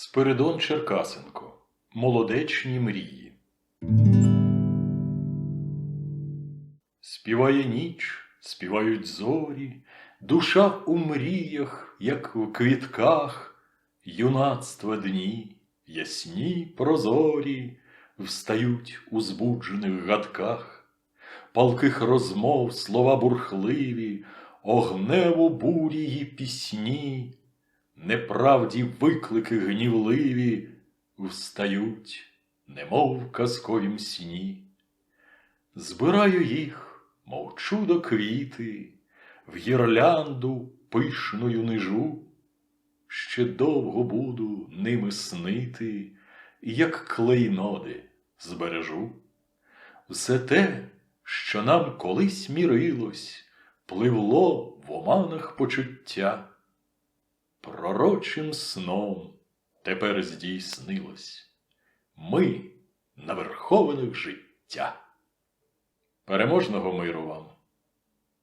Спиридон Черкасенко. Молодечні мрії. Співає ніч, співають зорі, душа у мріях, як в квітках, юнацтва дні, ясні прозорі, встають у збуджених гадках, палких розмов слова бурхливі, огнево бурії пісні, неправді виклики гнівливі встають, немов казковім сні. Збираю їх, мов чудо квіти, в гірлянду пишною нижу, ще довго буду ними снити, як клейноди збережу. Все те, що нам колись мірилось, пливло в оманах почуття, пророчим сном тепер здійснилось. Ми на верховинах життя. Переможного миру вам!